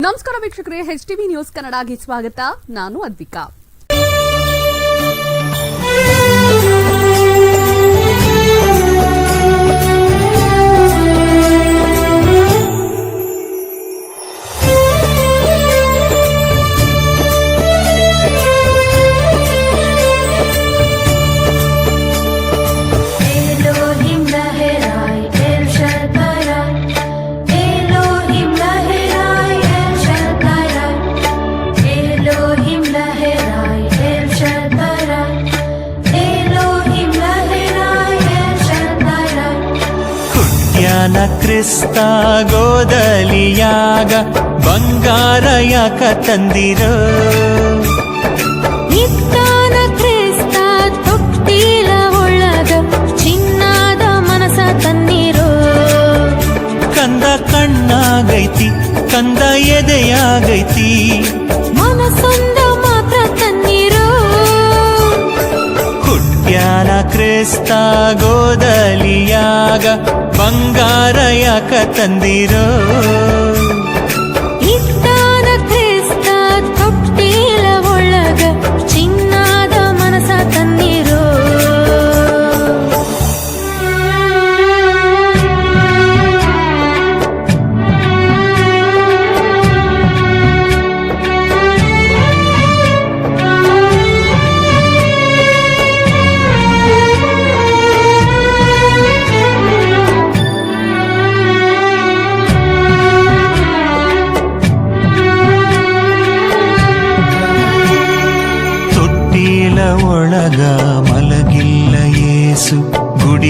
ನಮಸ್ಕಾರ ವೀಕ್ಷಕರೇ H TV news ಕನ್ನಡಗೆ ಸ್ವಾಗತ. ನಾನು ಅದ್ವಿಕಾ. ಹುಟ್ಯಾನ ಕ್ರಿಸ್ತ ಗೋದಲಿಯಾಗ ಬಂಗಾರ ಯಾಕ ತಂದಿರೋ ಇತ್ತಾನ ಕ್ರಿಸ್ತ ತೊಟ್ಟಿಲ ಒಳಗ ಚಿನ್ನದ ಮನಸ ತನ್ನೀರೋ. ಕಂದ ಕಣ್ಣಾಗೈತಿ ಕಂದ ಎದೆಯಾಗೈತಿ. ಗೋದಲಿಯಾಗ ಬಂಗಾರ ಯಾಕ ತಂದಿರೋ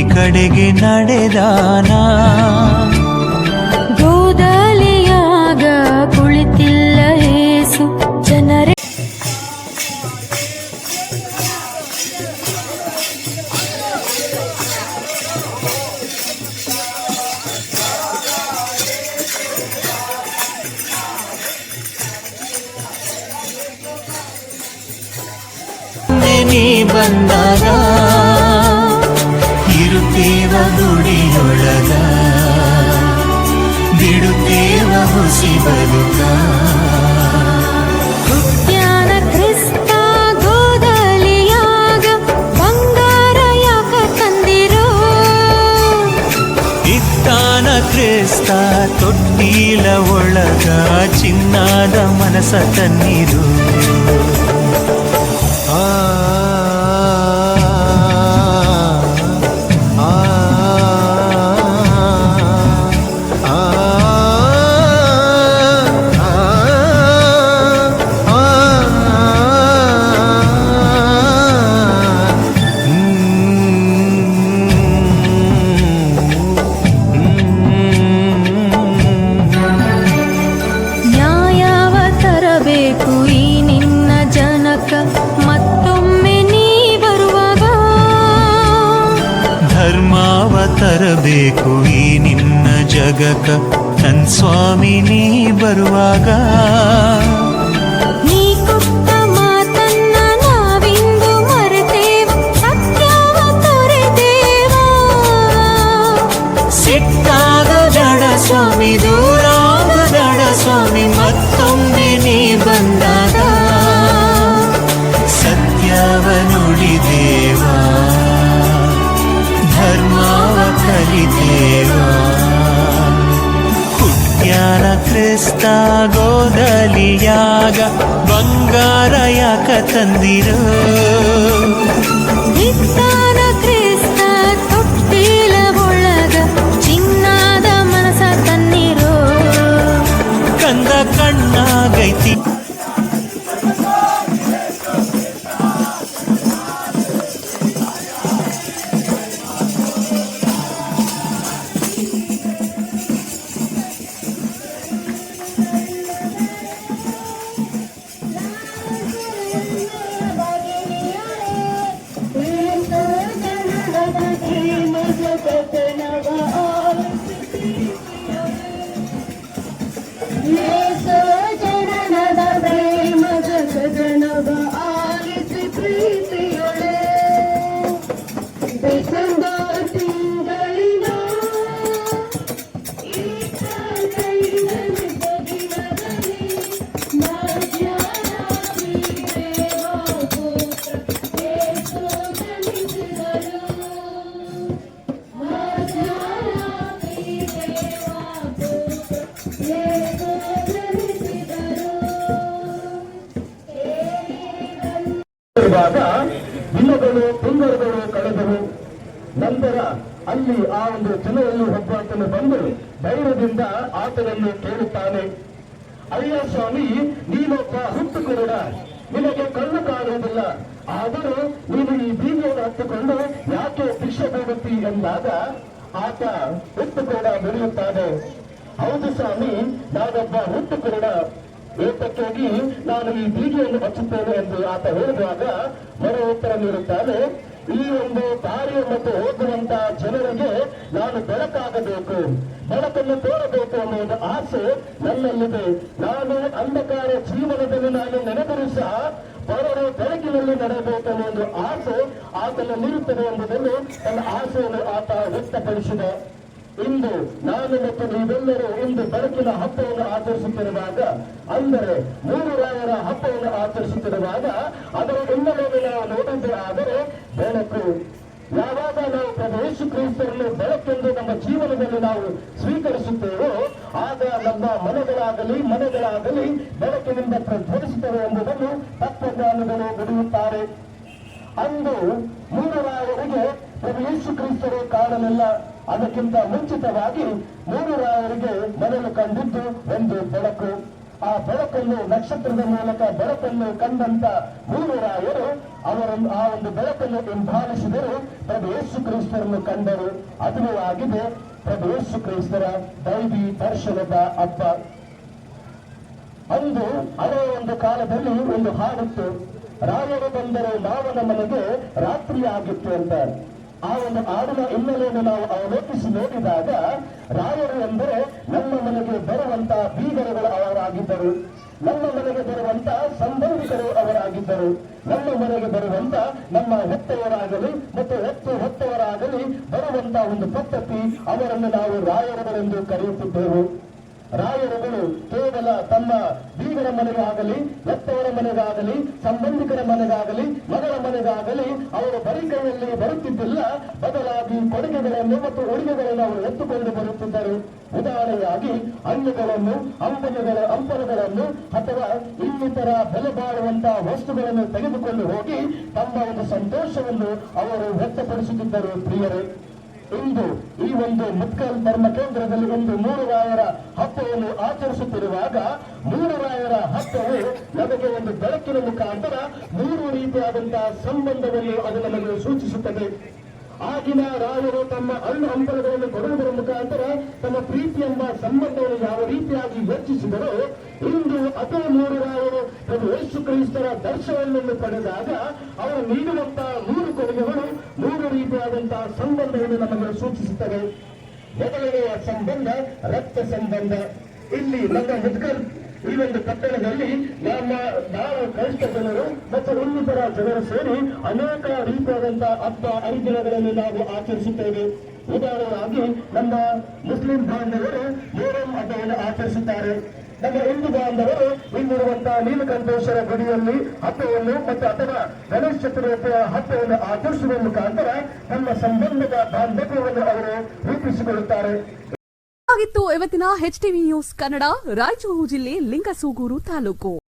ಕಡೆಗೆ ನಡೆದಾನ? ಗೋದಲಿಯಾಗ ಕುಳಿತಿಲ್ಲ ಏಸು ಜನರೇ. ನೀ ಬಂದಾಗ? ಗುಡಿಯೊಳಗ ಬಿಡುತ್ತೇವ ಹುಸಿ ಬದುಕ. ಕ್ರಿಸ್ತ ಗೋದಲಿಯಾಗ ಬಂಗಾರ ಯಾಕ ತಂದಿರೋ ಇತ್ತಾನ ಕ್ರಿಸ್ತ ತೊಟ್ಟಿಲ ಒಳಗ ಚಿನ್ನಾದ ಮನಸ ತನ್ನಿರು ಆ, ತರಬೇಕು ಈ ನಿನ್ನ ಜಗಕ ನನ್ ಸ್ವಾಮಿ ನೀ ಬರುವಾಗ. ಸ್ವಾಮಿ ಕೊಟ್ಟ ಗೋದಲಿಯಾಗ ಬಂಗಾರ ಯಾಕ ತಂದಿರೋ ನಂತರ ಅಲ್ಲಿ ಆ ಒಂದು ಜನರಲ್ಲಿ ಒಬ್ಬಾತನು ಬಂದು ಧೈರ್ಯದಿಂದ ಆತನನ್ನು ಕೇಳುತ್ತಾನೆ, ಅಯ್ಯ ಸ್ವಾಮಿ, ನೀನೊಬ್ಬ ಹುಟ್ಟು ಕುರುಡ ನಿನಗೆ ಕಣ್ಣು ಕಾಣುವುದಿಲ್ಲ. ಆದರೂ ನೀನು ಈ ಬೀದಿಯನ್ನು ಹತ್ತುಕೊಂಡು ಯಾಕೆ ಭಿಕ್ಷೆ ಬೇಡುತ್ತಿ ಎಂದಾಗ ಆತ ಹುಟ್ಟು ಕೂಡ ಬೆಳೆಯುತ್ತಾನೆ ಹೌದು ಸ್ವಾಮಿ, ನಾನೊಬ್ಬ ಹುಟ್ಟು ಕುರುಡ ಏತಕ್ಕಾಗಿ ನಾನು ಈ ಬೀದಿಯನ್ನು ಹಚ್ಚುತ್ತೇನೆ? ಎಂದು ಆತ ಹೇಳಿದಾಗ ಮರು ಉತ್ತರ ನೀಡುತ್ತಾನೆ ಈ ಒಂದು ದಾರಿಯ ಮತ್ತು ಹೋಗುವಂತ ಜನರಿಗೆ ನಾನು ಬೆಳಕಾಗಬೇಕು, ಬೆಳಕನ್ನು ತೋರಬೇಕು ಅನ್ನುವುದು ಆಸೆ ನನ್ನಲ್ಲಿದೆ. ನಾನು ಅಂಧಕಾರ ಜೀವನದಲ್ಲಿ ನಾನು ನೆನೆದರೂ ಸಹ ಬರಲು ಬೆಳಕಿನಲ್ಲಿ ನಡೆಯಬೇಕನ್ನೋ ಒಂದು ಆಸೆ ಆತನಲ್ಲಿರುತ್ತದೆ ಎಂಬುದನ್ನು ತನ್ನ ಆಸೆಯನ್ನು ಆತ ವ್ಯಕ್ತಪಡಿಸಿದ. ಇಂದು ನಾನು ಮತ್ತು ನೀವೆಲ್ಲರೂ ಇಂದು ಬೆಳಕಿನ ಹಬ್ಬವನ್ನು ಆಚರಿಸುತ್ತಿರುವಾಗ, ಅಂದರೆ ಮೂರು ರಾಯರ ಹಬ್ಬವನ್ನು ಆಚರಿಸುತ್ತಿರುವಾಗ, ಅದರ ಹಿನ್ನೆಲೆಯಲ್ಲಿ ನಾವು ನೋಡಿದ್ದೇ, ಆದರೆ ಬೆಳಕು ಯಾವಾಗ ನಾವು ಪ್ರಭು ಯೇಸು ಕ್ರಿಸ್ತರನ್ನು ಬೆಳಕೆಂದು ನಮ್ಮ ಜೀವನದಲ್ಲಿ ನಾವು ಸ್ವೀಕರಿಸುತ್ತೇವೋ, ಆಗ ನಮ್ಮ ಮನೆಗಳಾಗಲಿ ಮನೆಗಳಾಗಲಿ ಬೆಳಕಿನಿಂದ ಪ್ರಜ್ವಲಿಸುತ್ತವೆ ಎಂಬುದನ್ನು ತತ್ವಜ್ಞಾನಿಗಳು ಬಿಡುತ್ತಾರೆ ಅಂದು ಮೂರು ರಾಯರಿಗೆ ಪ್ರಭು ಯೇಸು ಕ್ರಿಸ್ತರು ಕಾಣಲಿಲ್ಲ ಅದಕ್ಕಿಂತ ಮುಂಚಿತವಾಗಿ ಮೂರು ರಾಯರಿಗೆ ಮೊದಲು ಕಂಡಿದ್ದು ಒಂದು ಬೆಳಕು. ಆ ಬೆಳಕನ್ನು ನಕ್ಷತ್ರದ ಮೂಲಕ ಬೆಳಕನ್ನು ಕಂಡಂತ ಮೂರು ರಾಯರು ಅವರನ್ನು ಆ ಒಂದು ಬೆಳಕನ್ನು ಹಿಂಬಾಲಿಸಿದರು. ಪ್ರಭು ಯೇಸು ಕ್ರಿಸ್ತರನ್ನು ಕಂಡರು. ಅದುವೇ ಆಗಿದೆ. ಪ್ರಭು ಯೇಸು ಕ್ರಿಸ್ತರ ದೈವಿ ದರ್ಶನದ ಹಬ್ಬ. ಅಂದು ಅದೇ ಒಂದು ಕಾಲದಲ್ಲಿ ಒಂದು ಹಾಡಿತ್ತು ರಾಯರು ಬಂದರೆ ಮಾವನ ಮನೆಗೆ ರಾತ್ರಿ ಆಗಿತ್ತು ಅಂತ. ಆ ಒಂದು ಆಡಿನ ಹಿನ್ನೆಲೆಯನ್ನು ನಾವು ಅವಲೋಕಿಸಿ ನೋಡಿದಾಗ ರಾಯರು ಎಂದರೆ ನಮ್ಮ ಮನೆಗೆ ಬರುವಂತ ಬೀಗರುಗಳು ಅವರಾಗಿದ್ದರು. ನಮ್ಮ ಮನೆಗೆ ಬರುವಂತ ಸಂಬಂಧಿಕರು ಅವರಾಗಿದ್ದರು. ನಮ್ಮ ಮನೆಗೆ ಬರುವಂತ ನಮ್ಮ ಹೆತ್ತವರಾಗಲಿ ಮತ್ತು ಹೆತ್ತು ಹೊತ್ತವರಾಗಲಿ ಬರುವಂತ ಒಂದು ಪದ್ಧತಿ ಅವರನ್ನು ನಾವು ರಾಯರುಗಳೆಂದು ಕರೆಯುತ್ತಿದ್ದೆವು. ರಾಯರುಗಳು ಕೇವಲ ತಮ್ಮ ಬೀಗರ ಮನೆಗಾಗಲಿ ಎತ್ತವರ ಮನೆಗಾಗಲಿ, ಸಂಬಂಧಿಕರ ಮನೆಗಾಗಲಿ, ಮಗಳ ಮನೆಗಾಗಲಿ, ಅವರು ಬರಿಕೈಯಲ್ಲಿ ಬರುತ್ತಿದ್ದಿಲ್ಲ. ಬದಲಾಗಿ ಕೊಡುಗೆಗಳನ್ನು ಮತ್ತು ಉಡುಗೆಗಳನ್ನು ಅವರು ಎತ್ತುಕೊಂಡು ಬರುತ್ತಿದ್ದರು. ಉದಾಹರಣೆಯಾಗಿ, ಹಣ್ಣುಗಳನ್ನು, ಹಂಪಲುಗಳ, ಹಂಪಲುಗಳನ್ನು ಅಥವಾ ಇನ್ನಿತರ ಬೆಲೆ ಬಾಳುವಂತಹ ವಸ್ತುಗಳನ್ನು ತೆಗೆದುಕೊಂಡು ಹೋಗಿ ತಮ್ಮ ಒಂದು ಸಂತೋಷವನ್ನು ಅವರು ವ್ಯಕ್ತಪಡಿಸುತ್ತಿದ್ದರು. ಪ್ರಿಯರೇ ಇಂದು ಈ ಒಂದು ಮುತ್ಕಲ್ ಧರ್ಮ ಕೇಂದ್ರದಲ್ಲಿ ಒಂದು ಮೂರು ರಾಯರ ಹಬ್ಬವನ್ನು ಆಚರಿಸುತ್ತಿರುವಾಗ ಮೂರು ರಾಯರ ಹಬ್ಬವು ನಮಗೆ ಒಂದು ಬೆಳಕಿನ ಮುಖಾಂತರ ಮೂರು ರೀತಿಯಾದಂತಹ ಸಂಬಂಧವನ್ನು ಅದು ನಮಗೆ ಸೂಚಿಸುತ್ತದೆ. ಆಗಿನ ರಾಯರು ತಮ್ಮ ಅಣ್ಣ ಹಂಪಲುಗಳನ್ನು ಕೊಡುವುದರ ಮುಖಾಂತರ ತಮ್ಮ ಪ್ರೀತಿ ಎಂಬ ಸಂಬಂಧವನ್ನು ಯಾವ ರೀತಿಯಾಗಿ ಯೋಚಿಸಿದರೋ ಇಂದು ಅದೇ ಮೂರು ರಾಯರು ಪ್ರಭು ಯೇಸು ಕ್ರಿಸ್ತರ ದರ್ಶನವನ್ನು ಪಡೆದಾಗ ಅವರು ನೀಡುವಂತಹ ಮೂರು ಕೊಡುಗೆಗಳು, ಮೂರು ರೀತಿಯಾದಂತಹ ಸಂಬಂಧವನ್ನು ನಮಗೆ ಸೂಚಿಸುತ್ತವೆ. ಮೊದಲನೆಯ ಸಂಬಂಧ, ರಕ್ತ ಸಂಬಂಧ. ಇಲ್ಲಿ ನಮ್ಮ ಮುದ್ಕಲ್ ಈ ಒಂದು ಪಟ್ಟಣದಲ್ಲಿ ನಮ್ಮ ನಾವು ಕ್ರೈಸ್ತ ಜನರು ಮತ್ತು ಇನ್ನಿತರ ಜನರು ಸೇರಿ ಅನೇಕ ರೀತಿಯಾದಂತಹ ಹಬ್ಬ ಹರಿದಿನಗಳನ್ನು ನಾವು ಆಚರಿಸುತ್ತೇವೆ. ಉದಾಹರಣೆಯಾಗಿ ನಮ್ಮ ಮುಸ್ಲಿಂ ಬಾಂಧವರು ಮೊಹರಂ ಹಬ್ಬವನ್ನು ಆಚರಿಸುತ್ತಾರೆ. ನಮ್ಮ ಹಿಂದೂ ಬಾಂಧವರು ಇಲ್ಲಿರುವಂತಹ ನೀಲಕಂಠೇಶ್ವರ ಗುಡಿಯಲ್ಲಿ ಹಬ್ಬವನ್ನು ಮತ್ತು ಅಥವಾ ಗಣೇಶ ಚತುರ್ಥಿಯ ಹಬ್ಬವನ್ನು ಆಚರಿಸುವ ಮುಖಾಂತರ ನಮ್ಮ ಸಂಬಂಧದ ಬಾಂಧವ್ಯವನ್ನು ಅವರು ರೂಪಿಸಿಕೊಳ್ಳುತ್ತಾರೆ. ಇವತ್ತಿನ H TV news Kannada, Raichur ಜಿಲ್ಲೆ ಲಿಂಗಸೂಗೂರು ತಾಲೂಕು.